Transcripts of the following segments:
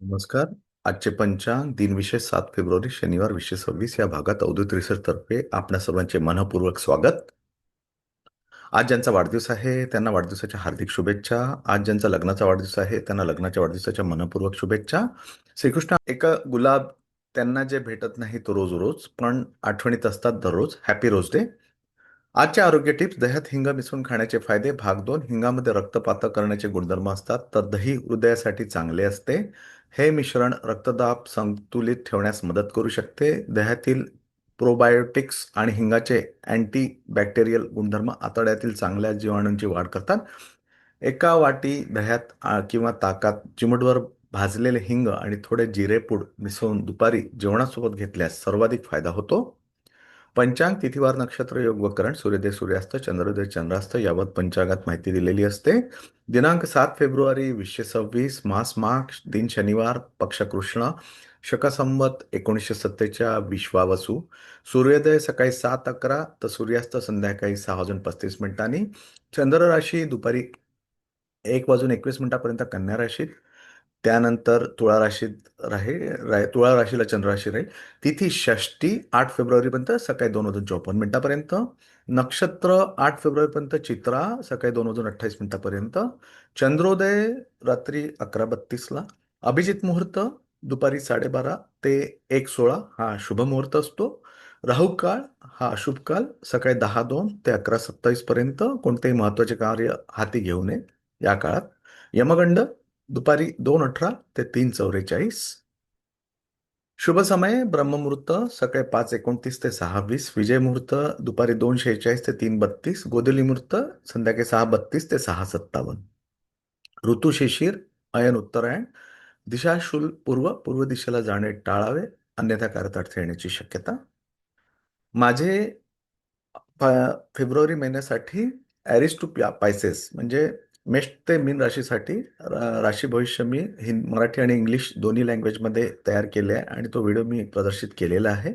नमस्कार. आजचे पंचांग दिनविशेष सात फेब्रुवारी शनिवार वीसशे सव्वीस या भागात अवधूत रिसर्चतर्फे आपल्या सर्वांचे मनपूर्वक स्वागत. आज ज्यांचा वाढदिवस आहे त्यांना वाढदिवसाच्या हार्दिक शुभेच्छा. आज ज्यांचा लग्नाचा वाढदिवस आहे त्यांना लग्नाच्या वाढदिवसाच्या मनपूर्वक शुभेच्छा. श्रीकृष्ण एक गुलाब त्यांना जे भेटत नाही तो रोज रोज पण आठवणीत असतात दररोज. हॅपी रोज डे आजच्या आरोग्य टिप्स दह्यात हिंग मिसळून खाण्याचे फायदे भाग दोन हिंगामध्ये रक्तपात करण्याचे गुणधर्म असतात तर दही हृदयासाठी चांगले असते. हे मिश्रण रक्तदाब संतुलित ठेवण्यास मदत करू शकते. दह्यातील प्रोबायोटिक्स आणि हिंगाचे अँटी बॅक्टेरियल गुणधर्म आतड्यातील चांगल्या जीवाणूंची वाढ करतात. एका वाटी दह्यात किंवा ताकात चिमटवर भाजलेले हिंग आणि थोडे जिरेपूड मिसळून दुपारी जेवणासोबत घेतल्यास सर्वाधिक फायदा होतो. पंचांग तिथीवार नक्षत्र योग व सूर्योदय सूर्यास्त चंद्रोदय चंद्रास्त यावत पंचांगात माहिती दिलेली असते. दिनांक सात फेब्रुवारी वीसशे सव्वीस मास मार्च दिन शनिवार पक्ष कृष्ण शकसंवत एकोणीसशे सत्तेच्या विश्वावसू. सूर्योदय सकाळी सात अकरा तर सूर्यास्त संध्याकाळी सहा वाजून पस्तीस मिनिटांनी. चंद्र राशी दुपारी एक वाजून एकवीस मिनिटापर्यंत कन्या राशीत. त्यानंतर तुळा राशीत राहील राही तुळा राशीला चंद्र राशी राहील. तिथी षष्टी आठ फेब्रुवारीपर्यंत सकाळी दोन वाजून चौपन्न मिनिटापर्यंत. नक्षत्र आठ फेब्रुवारीपर्यंत चित्रा सकाळी दोन वाजून अठ्ठावीस मिनिटापर्यंत. चंद्रोदय रात्री अकरा बत्तीसला. अभिजित मुहूर्त दुपारी साडेबारा ते एक सोळा हा शुभ मुहूर्त असतो. राहू काळ हा अशुभ काळ. सकाळी दहा दोन ते अकरा सत्तावीसपर्यंत कोणतेही महत्त्वाचे कार्य हाती घेऊ नये या काळात. यमगंड दुपारी दोन अठरा ते तीन चौवेचाळीस. शुभ समय ब्रह्ममुहूर्त सकाळी पाच एकोणतीस ते सहा वीस. विजय मुहूर्त दुपारी दोन शेहेचाळीस ते तीन बत्तीस. गोदली मुहूर्त संध्याकाळी सहा बत्तीस ते सहा सत्तावन्न. ऋतू शिशिर अयन उत्तरायण. दिशाशूल पूर्व पूर्व दिशेला जाणे टाळावे अन्यथा कारत अडथळे येण्याची शक्यता. माझे फेब्रुवारी महिन्यासाठी ॲरिस्टू पायसेस म्हणजे मेष ते मीन राशीसाठी राशी भविष्य मी हिंद मराठी आणि इंग्लिश दोन्ही लँग्वेजमध्ये तयार केले आहे आणि तो व्हिडिओ मी प्रदर्शित केलेला आहे.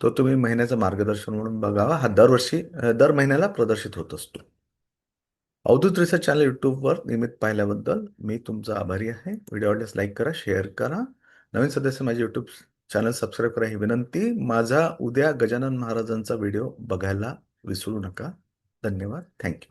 तो तुम्ही महिन्याचं मार्गदर्शन म्हणून बघावा. हा दरवर्षी दर महिन्याला प्रदर्शित होत असतो. अवधूत रिसर्च चॅनल यूट्यूबवर नियमित पाहिल्याबद्दल मी तुमचा आभारी आहे. व्हिडिओ आवडल्यास लाईक करा शेअर करा. नवीन सदस्य माझे यूट्यूब चॅनल सबस्क्राईब करा ही विनंती. माझा उद्या गजानन महाराजांचा व्हिडिओ बघायला विसरू नका. धन्यवाद. थँक्यू